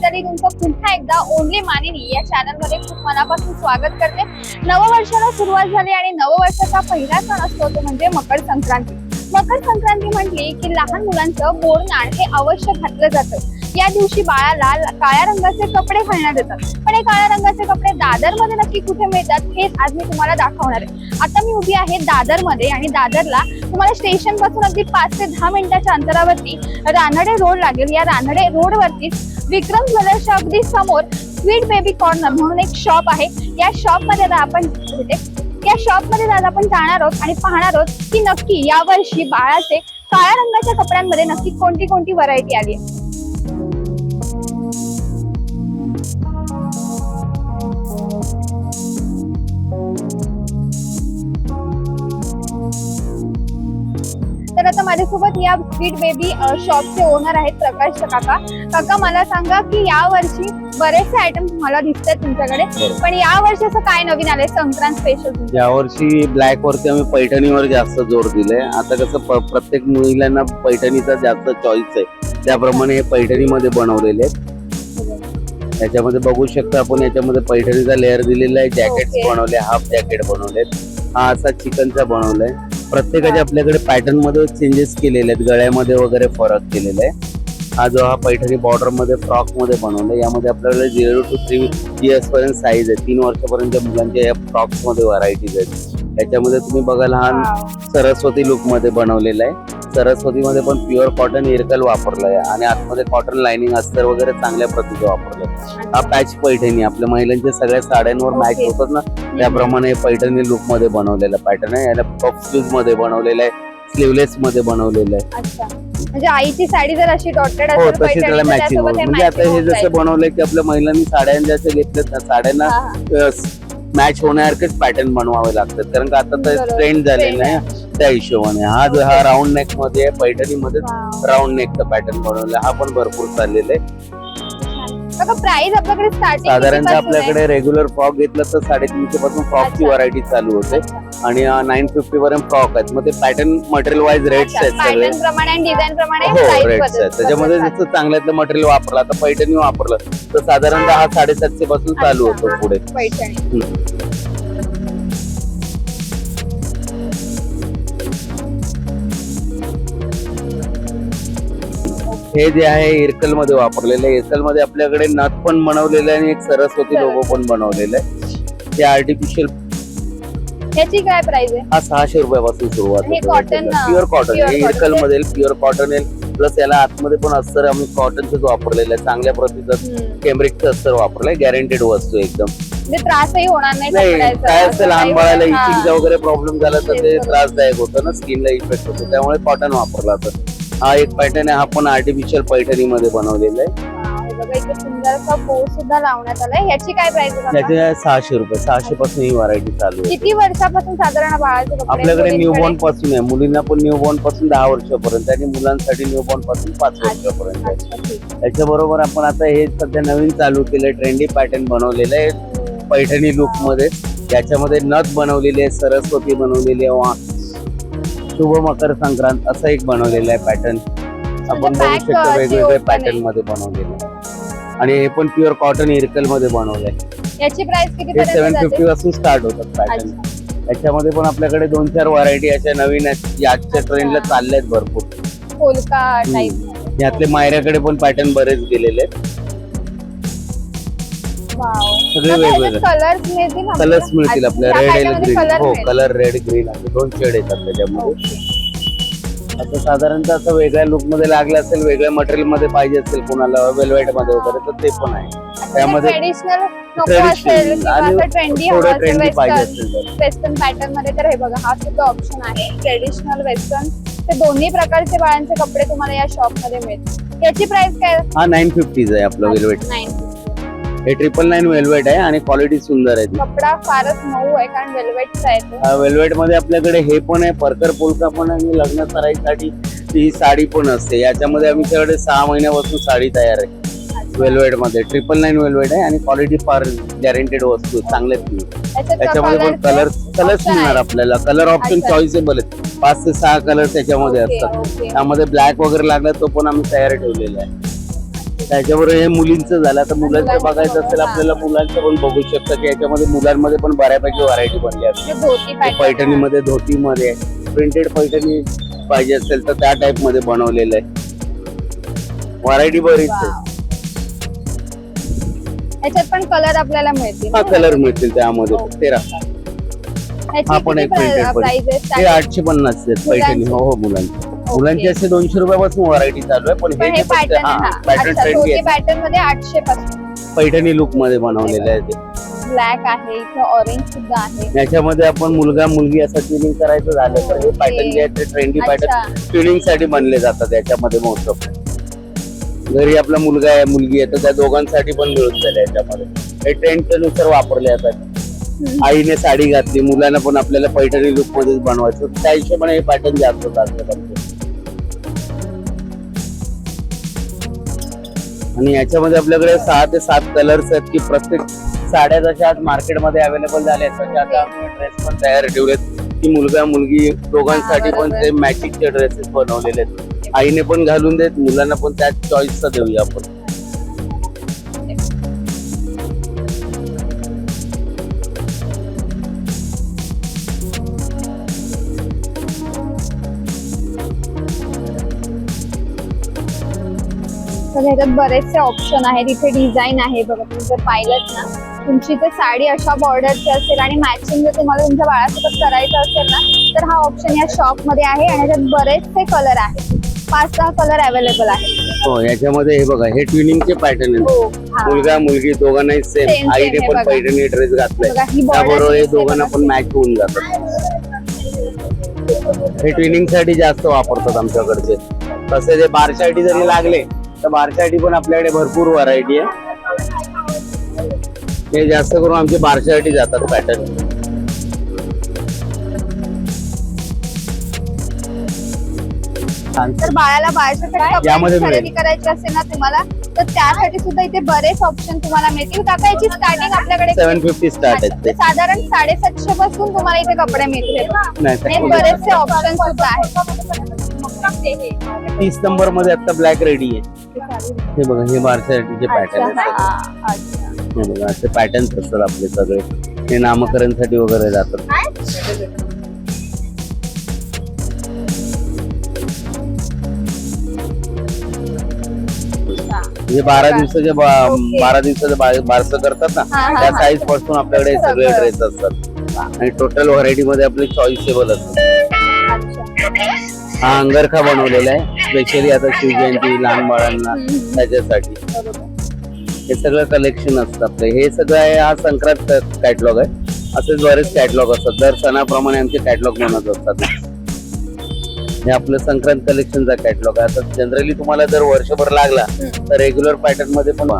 चैताली तुमचं पुन्हा एकदा ओनली मानिनी या चॅनलमध्ये खूप मनापासून स्वागत करते. नववर्षाला सुरुवात झाली आणि नववर्षाचा पहिला सण असतो तो म्हणजे मकर संक्रांती. मकर संक्रांती म्हटली की लहान मुलांचं बोरनाण हे अवश्य घातलं जातं. या दिवशी बाळाला काळ्या रंगाचे कपडे घालण्यात येतात. हे काळ्या रंगाचे कपडे दादरमध्ये नक्की कुठे मिळतात हेच आज मी तुम्हाला दाखवणार आहे. आता मी उभी आहे दादरमध्ये आणि दादरला तुम्हाला स्टेशनपासून अगदी पाच ते दहा मिनिटाच्या अंतरावरती रानडे रोड लागेल. या रानडे रोड वरतीच विक्रम ज्वेलर्सच्या अगदी समोर स्वीट बेबी कॉर्नर म्हणून एक शॉप आहे. या शॉपमध्ये आपण या शॉपमध्ये आज आपण जाणार आहोत आणि पाहणार आहोत की नक्की या वर्षी बाळाचे काळ्या रंगाच्या कपड्यांमध्ये नक्की कोणती कोणती व्हरायटी आली आहे. तर आता माझ्यासोबत या स्वीट बेबी शॉपचे ओनर आहेत प्रकाश काका. काका मला सांगा की या वर्षी बरेचसे आयटम तुम्हाला दिसतात तुमच्याकडे. पण या वर्षी असं काय नवीन आलंय? संक्रांत स्पेशल यावर्षी ब्लॅक वरती आम्ही पैठणीवर जास्त जोर दिलाय आता कसं प्रत्येक मुलीला पैठणीचा जास्त चॉईस आहे. त्याप्रमाणे हे पैठणीमध्ये बनवलेले आहेत. याच्यामध्ये बघू शकता आपण याच्यामध्ये पैठणीचा लेअर दिलेला आहे. जॅकेट. बनवले हाफ जॅकेट बनवले हा असा चिकनचा बनवलाय. प्रत्येकाचे आपल्याकडे पॅटर्नमध्ये चेंजेस केलेले आहेत. गळ्यामध्ये वगैरे फरक केलेला आहे. हा जो हा पैठणी बॉर्डरमध्ये फ्रॉकमध्ये बनवलाय यामध्ये आपल्याकडे झिरो टू थ्री इयर्स पर्यंत साईज आहे. तीन वर्षापर्यंत मुलांच्या या फ्रॉक्समध्ये व्हरायटीज आहेत. याच्यामध्ये तुम्ही बघाल हा सरस्वती लुकमध्ये बनवलेला आहे. सरस्वती मध्ये पण प्युअर कॉटन इरकल वापरलाय आणि आतमध्ये कॉटन लाइनिंग अस्तर वगैरे चांगल्या प्रतीचं वापरलंय. हा पॅच पैठणी आपल्या महिलांच्या सगळ्या साड्यांवर मॅच. होतात ना त्याप्रमाणे पैठणी लुकमध्ये बनवलेला पॅटर्न आहे. याला पफ स्लीव्हमध्ये बनवलेला आहे स्लीवलेस मध्ये बनवलेलं आहे. म्हणजे आईची साडी जर अशी डॉटेड हो असेल तशी त्याला मॅचिंग म्हणजे आता हे जसं. बनवलंय की आपल्या महिलांनी साड्या ज्याच्या घेतल्यात ना साड्यांना. मॅच होण्यासारखेच पॅटर्न बनवावे लागतात. कारण का आता तर. ट्रेंड झालेला आहे त्या हिशोबाने. हा जो हा राऊंड नेकमध्ये पैठणी मध्ये. राऊंड नेकचा पॅटर्न बनवला हा पण भरपूर चाललेला आहे. बघा प्राइस आपल्याकडे स्टार्टिंग साधारणतः आपल्याकडे रेग्युलर फ्रॉक घेतलं तर साडेतीनशे पासून फ्रॉकची. व्हरायटी चालू होते. आणि नाईन फिफ्टी पर्यंत फ्रॉक आहेत. मग ते पॅटर्न मटेरियल वाईज रेट्स आहेत सगळे. पॅटर्न प्रमाणे आणि डिझाईन प्रमाणे हो रेट्स आहेत. त्याच्यामध्ये. जसं चांगल्यातलं मटेरियल वापरलं. आता पैठणी वापरलं. तर साधारणतः हा साडेसातशे पासून चालू. होतो पुढे. पैठणी. हे जे आहे इरकलमध्ये वापरलेलं आहे. इरकलमध्ये आपल्याकडे नथ पण बनवलेलं आहे आणि एक सरस्वती लोगो पण बनवलेलं आहे. ते आर्टिफिशियल ह्याची काय प्राइस आहे? हा सहाशे रुपयापासून सुरुवात हे cotton, प्युअर कॉटन pure हे cotton. इरकलमध्ये प्युअर कॉटन आहे. प्लस याला आतमध्ये पण अस्तर आम्ही कॉटनच वापरलेलं आहे. चांगल्या प्रतीचं हम्म. केम्ब्रिकचं अस्तर वापरलंय. गॅरंटेड वस्तू एकदम. म्हणजे त्रासही होणार नाही नाही कपड्याचा. काय असं असतं लहान काही बाळाला होणार- हा. इचिंगचा वगैरे प्रॉब्लेम झाला तर तेच ते बरोबर. त्रासदायक होतं ना स्किनला इफेक्ट होतो. त्यामुळे कॉटन वापरला जातं हा एक पॅटर्न आहे हा पण आर्टिफिशियल पैठणी मध्ये बनवलेला आहे बघा इथे सुंदर असा बो सुद्धा लावण्यात आलाय ह्याची काय प्राइस? त्याचे सहाशे रुपये सहाशे पासून ही व्हरायटी चालू आहे किती वर्षापासून साधारण बाळाचे कपडे आपल्याकडे मुलींकडे? न्यूबॉर्नपासून आहे मुलींना पण न्यूबॉर्नपासून दहा वर्षापर्यंत आणि मुलांसाठी न्यूबॉर्नपासून पाच वर्षापर्यंत आहे अच्छा, ठीक. त्याच्याबरोबर आपण आता हे सध्या नवीन चालू केलंय ट्रेंडी पॅटर्न बनवलेलं आहे. पैठणी लुकमध्ये याच्यामध्ये नथ बनवलेली आहे सरस्वती बनवलेली आहे वा- शुभ मकर संक्रांत असं एक बनवलेलं आहे पॅटर्न आपण बघू शकतो अ, वेगवेगळे open पॅटर्न. मध्ये बनवलेलं आहे. आणि हे पण प्युअर कॉटन इरकलमध्ये बनवलंय. याची प्राइस किती हे सेव्हन पर्यंत फिफ्टी पासून स्टार्ट होतात पॅटर्न अच्छा. याच्यामध्ये पण आपल्याकडे दोन चार व्हरायटी अशा नवीन आहेत याच्या ट्रेंडला चालल्या आहेत भरपूर. पोलका टाइप यातले मायऱ्याकडे पण पॅटर्न बरेच गेलेले आहेत. सगळे वेगवेगळे. कलर्स मिळतील? कलर्स मिळतील आपल्या. रेड pattern मध्ये ग्रीन हो. कलर रेड ग्रीन असे दोन शेड येतात त्याच्यामध्ये. असं साधारणतः असं वेगळ्या लुकमध्ये लागलं असेल वेगळ्या मटेरियलमध्ये पाहिजे असेल कोणाला वेलवेटमध्ये वगैरे तर ते पण आहे. त्यामध्ये ट्रेडिशनल आणि थोडं ट्रेंडी पाहिजे वेस्टर्न असेल तर. वेस्टर्न पॅटर्नमध्ये तर हे बघा हा सुद्धा ऑप्शन आहे. ट्रेडिशनल वेस्टर्न ते दोन्ही प्रकारचे बाळांचे कपडे तुम्हाला या शॉपमध्ये मिळतील. याची प्राइस काय? हा नाईन फिफ्टीज आहे आपलं वेलवेट नाही हे ट्रिपल नाईन वेलवेट आहे आणि क्वालिटी सुंदर आहे. कपडा फारच मऊ आहे कारण वेल्वेटचा आहे वेलवेटमध्ये आपल्याकडे हे पण आहे परकर पोलका पण आहे आणि लग्न सराईसाठी ही साडी पण असते. याच्यामध्ये आमच्याकडे सहा महिन्यापासून साडी तयार आहे. वेलवेटमध्ये. ट्रिपल नाईन वेलवेट आहे आणि क्वालिटी फार गॅरंटेड वस्तू चांगले त्याच्यामध्ये पण कलर कलर्स मिळणार. आपल्याला. Colour option. चॉईसेबल आहेत. पाच ते सहा कलर त्याच्यामध्ये असतात. त्यामध्ये ब्लॅक वगैरे लागला तो पण आम्ही तयार ठेवलेला आहे. त्याच्याबरोबर हे मुलींचं झालं. आता मुलांचं बघायचं बघू, असेल हा. आपल्याला मुलांचं पण बघू शकतं की याच्यामध्ये मुलांमध्ये पण बऱ्यापैकी व्हरायटी बनली असते म्हणजे. पैठणीमध्ये धोतीमध्ये प्रिंटेड पैठणी पाहिजे असेल तर त्या टाइपमध्ये बनवलेलं आहे. व्हरायटी बरीच आहे. Wow. ह्याच्यात पण कलर आपल्याला मिळतील हा कलर मिळतील त्यामध्ये. तेरा ह्याची हा पण एक. प्राइस हे आठशे पन्नास आहेत पैठणी. हो हो मुलांचे. मुलांचे असे दोनशे रुपयापासून व्हरायटी चालू आहे पण पण हे हे जे फक्त पॅटर्न हा आहे पॅटर्न अच्छा ट्रेंडी धोती आहे. पॅटर्नमध्ये आठशे पासून. पैठणी लुकमध्ये बनवलेले आहे ते. ब्लॅक आहे इथं ऑरेंज सुद्धा आहे. याच्यामध्ये आपण मुलगा मुलगी असं ट्युनिंग करायचं झालं तर हे पॅटर्न जे आहेत ते ट्रेंडी पॅटर्न अच्छा. ट्युनिंगसाठी बनले जातात याच्यामध्ये मोस्ट ऑफ घरी आपला मुलगा आहे मुलगी आहे तर त्या दोघांसाठी पण मिळून जाईल याच्यामध्ये. हे ट्रेंडच्या नुसार वापरले जातात. आईने साडी घातली मुलांना पण आपल्याला पैठणी लुक मध्येच बनवायचं. त्या हिशोबाने हे पॅटर्न जास्त आमचे आणि याच्यामध्ये आपल्याकडे सहा ते सात कलर्स आहेत की प्रत्येक साड्या जशा आज मार्केटमध्ये अवेलेबल झाल्या आहेत. तशा आता ड्रेस पण तयार ठेवलेत. की मुलगा मुलगी दोघांसाठी पण. ते मॅचिंगचे ड्रेसेस बनवलेले आहेत. आईने पण घालून देत मुलांना पण त्याच चॉईसचा देऊया आपण. तर ह्याच्यात बरेचसे ऑप्शन आहेत. इथे डिझाईन आहे बघा तुम्ही जर पाहिलं ना तुमची जर साडी अशा बॉर्डरची असेल आणि मॅचिंग जर तुम्हाला तुमच्या बाळासोबत करायचं असेल ना तर हा ऑप्शन या शॉपमध्ये आहे आणि याच्यात बरेचसे कलर आहेत. पाच सहा कलर अवेलेबल आहेत. हो याच्यामध्ये हे बघा हे ट्युनिंगचे पॅटर्न आहेत. हो हा. मुलगा मुलगी दोघांनाही सेम आईने पण बघा. पैठणी ड्रेस घातलाय. बघा, ही त्याबरोबर हे दोघांना बघा. पण मॅच होऊन जातात हे ट्विनिंगसाठी जास्त वापरतात आमच्याकडचे. तसे ते बारशाटी जरी लागले तर बारशाटी पण आपल्याकडे भरपूर व्हरायटी आहे. हे जास्त करून आमचे बारशाटी जातात पॅटर्न तर बाळाला खरेदी. करायची असेल ना तुम्हाला? तर त्यासाठी सुद्धा इथे बरेच ऑप्शन तुम्हाला मिळतील. काका याची स्टार्टिंग आपल्याकडे सेव्हन फिफ्टी स्टार्ट आहेत. ते साधारण साडेसातशे पासून तुम्हाला इथे कपडे मिळतील. बरेचसे ऑप्शन सुद्धा आहेत. तीस नंबरमध्ये आता ब्लॅक रेडी आहे. हे बघा हे बारशाटीचे पॅटर्न असतात हा. हे बघा असे पॅटर्न्स असतात आपले सगळे हे नामकरणसाठी वगैरे जातात म्हणजे बारा दिवसाचे. बारा दिवसाचे बारसं करतात ना हा, हा, त्या हा. साईजपासून आपल्याकडे सगळं. ड्रेस असतात आणि टोटल व्हरायटी मध्ये आपले चॉईसेबल असतात. हा अंगरखा बनवलेला आहे. स्पेशली आता शिवजयंती लहान बाळांना. त्याच्यासाठी. हे सगळं कलेक्शन असतं आपलं. हे सगळं आहे हा संक्रांत कॅटलॉग आहे. असेच बरेच कॅटलॉग असतात. दर सणाप्रमाणे आमचे कॅटलॉग बनत असतात. हे आपलं संक्रांत कलेक्शनचा कॅटलॉग आहे. आता जनरली तुम्हाला जर वर्षभर लागला. तर रेग्युलर पॅटर्नमध्ये पण.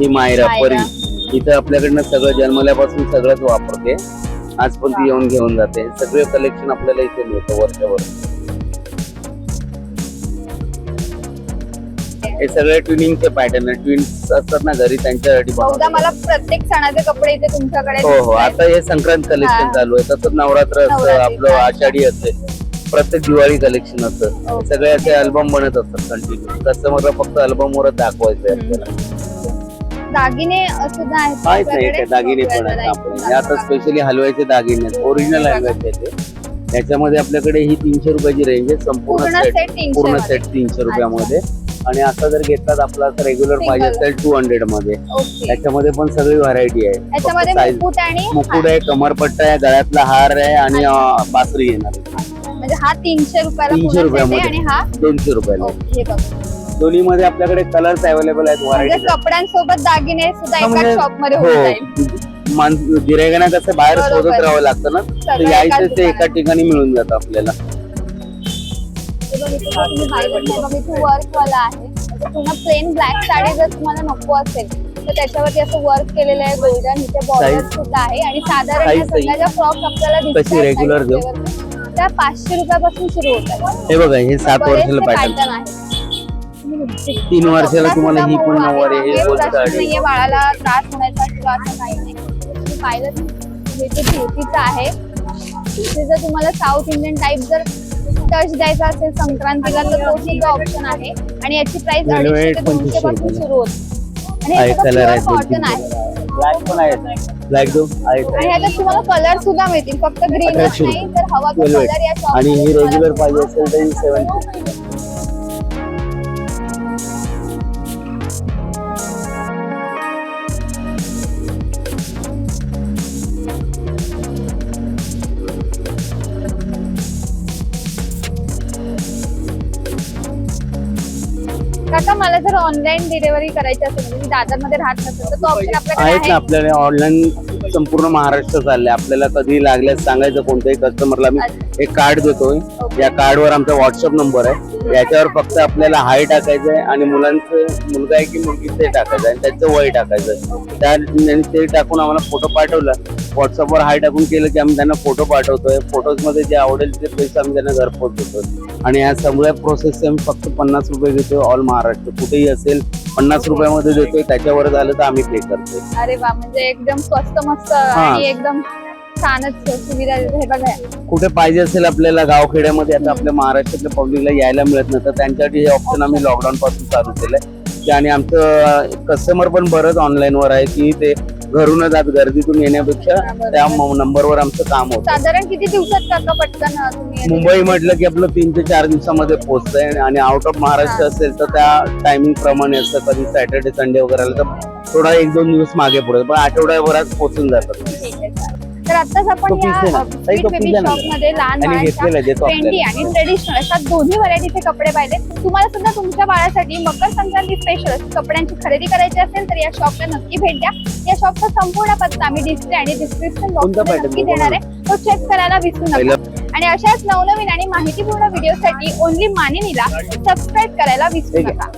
ही मायरा मायरा. परी. इथं आपल्याकडनं सगळं जन्मल्यापासून सगळंच वापरते. आज पण ती येऊन घेऊन जाते. सगळे कलेक्शन आपल्याला इथे मिळतं वर्षभर. हे सगळे ट्विनिंगचे पॅटर्न आहे ट्विन्स असतात ना घरी त्यांच्यासाठी बहुधा. मला प्रत्येक सणाचे कपडे इथे तुमच्याकडे हो हो दिसतायत. आता हे संक्रांत कलेक्शन हा. चालू आहे तसंच नवरात्र असतं आपलं. आषाढी असते प्रत्येक दिवाळी कलेक्शन असतं ओके. सगळे असे अल्बम बनत असतात कंटिन्यू कस्टमरला फक्त अल्बम वरच दाखवायचं आहे. आपल्याला दागिने सुद्धा आहेत नाही तुमच्याकडे? दागिने पण आहेत आपले हे आता स्पेशली हलव्याचे दागिने आहेत ओरिजिनल हलव्याचे आहेत ते याच्यामध्ये आपल्याकडे ही तीनशे रुपयाची रेंज आहे संपूर्ण पूर्ण सेट सेट तीनशे पूर्ण. सेट तीनशे रुपयामध्ये आणि आता जर घेतलात आपला तर रेग्युलर पाहिजे. असेल टू हंड्रेडमध्ये ओके याच्यामध्ये पण सगळी व्हरायटी आहे मुकुट आहे कमरपट्टा आहे गळ्यातला हार आहे आणि बासरी येणार आहे. म्हणजे हा तीनशे रुपयाला तीनशे रुपयामध्ये. आणि हा दोनशे रुपयाला दोन्ही मध्ये आपल्याकडे कलर्स अवेलेबल आहेत म्हणजे व्हरायटी कपड्यांसोबत दागिने सुद्धा एका म्हणजे- शॉपमध्ये होऊन जाईल हो गिरायकांना कसं बाहेर. शोधत राहावं लागतं ना तर यायचं ते एका. ठिकाणी मिळून जातं आपल्याला हे बघ, इथे तुम्ही पाहिलं नाही बघ, इथे वर्क वाला आहे पूर्ण प्लेन ब्लॅक साडी जर तुम्हाला नको असेल तर त्याच्यावरती असं वर्क केलेलं आहे गोल्डन इथे बॉर्डर सुद्धा आहे आणि साधारण या सगळ्या फ्रॉक आपल्याला दिसतात? वरती, त्या पाचशे रुपयापासून सुरू होतात हे बघा हे सात वर्षाला पॅटर्न आहे तीन वर्षाला तुम्हाला ही पण. नऊवारी. नाहीये बाळाला त्रास होण्याचा किंवा असं काही नाही पाहिलं हे जे धोतीचं आहे ते जर तुम्हाला साऊथ इंडियन टाईप जर टच द्यायचा असेल संक्रांतीला तर तो सुद्धा ऑप्शन आहे. आणि याची प्राइस अडीचशे ते दोनशे 25 पासून. सुरू होते. आणि हे कॉटन आहे ब्लॅक पण आहे. ब्लॅक दो आणि ह्याच्यात तुम्हाला कलर सुद्धा मिळतील. फक्त ग्रीनच नाही तर हवा तो. कलर या आणि ही रेग्युलर पाहिजे असेल तर सेवन काका मला जर ऑनलाईन डिलिव्हरी करायची असेल म्हणजे मी दादरमध्ये राहत नसेल तर तो ऑप्शन आपल्याकडे आहेत ना आहे. आपल्याला ऑनलाईन संपूर्ण महाराष्ट्र चाललंय. आपल्याला कधी लागल्यास सांगायचं कोणत्याही कस्टमरला मी एक कार्ड देतोय. या कार्डवर आमचा व्हॉट्सअप नंबर आहे. याच्यावर फक्त आपल्याला हाय टाकायचं आहे आणि मुलांचं मुलगा आहे की मुलगी ते टाकायचं आहे आणि त्यांचं वय टाकायचं आहे त्या ते टाकून आम्हाला फोटो पाठवला. व्हॉट्सअपवर हाय टाकून केलं की आम्ही त्यांना फोटो पाठवतोय. फोटोजमध्ये जे आवडेल ते पैसे आम्ही त्यांना घरपोच देतो आणि या सगळ्या प्रोसेसचे आम्ही फक्त पन्नास रुपये घेतोय. ऑल महाराष्ट्र. कुठेही असेल पन्नास रुपयामध्ये देतोय त्याच्यावर झालं तर आम्ही पे करतोय. अरे वा म्हणजे एकदम स्वस्त मस्त आणि एकदम छानच सुविधा. हे बघा. कुठे पाहिजे असेल आपल्याला गावखेड्यामध्ये आता आपल्या महाराष्ट्रातल्या पब्लिकला यायला मिळत नसतं त्यांच्यासाठी हे ऑप्शन आम्ही लॉकडाऊन पासून चालू केलंय. आणि आमचं कस्टमर पण बरंच ऑनलाईन वर आहे की ते घरूनच आज गर्दीतून येण्यापेक्षा त्या नंबरवर आमचं काम होतं. साधारण किती दिवसात काका पटकन तुम्ही मुंबई म्हटलं की आपलं तीन ते चार दिवसामध्ये पोहोचतंय आणि आउट ऑफ महाराष्ट्र असेल तर त्या टायमिंग प्रमाणे असतं. कधी सॅटर्डे संडे वगैरे आलं तर थोडा एक दोन दिवस मागे पुढे. पण आठवड्याभरात पोहोचून जातात. तर आताच आपण या आहे ना? Shop मध्ये लहान बाळांच्या ट्रेंडी. आणि ट्रेडिशनल अशा दोन्ही व्हरायटीचे कपडे पाहिले तुम्हाला सुद्धा तुमच्या बाळासाठी मकर संक्रांती स्पेशल कपड्यांची खरेदी करायची असेल तर या शॉपला नक्की भेट द्या. या शॉपचा संपूर्ण पत्ता आम्ही डिस्प्ले आणि डिस्क्रिप्शन बॉक्स नक्की देणार आहे. तो चेक करायला विसरू नका. आणि अशाच नवनवीन आणि माहितीपूर्ण व्हिडिओसाठी ओनली मानिनीला सबस्क्राईब करायला विसरू. नका.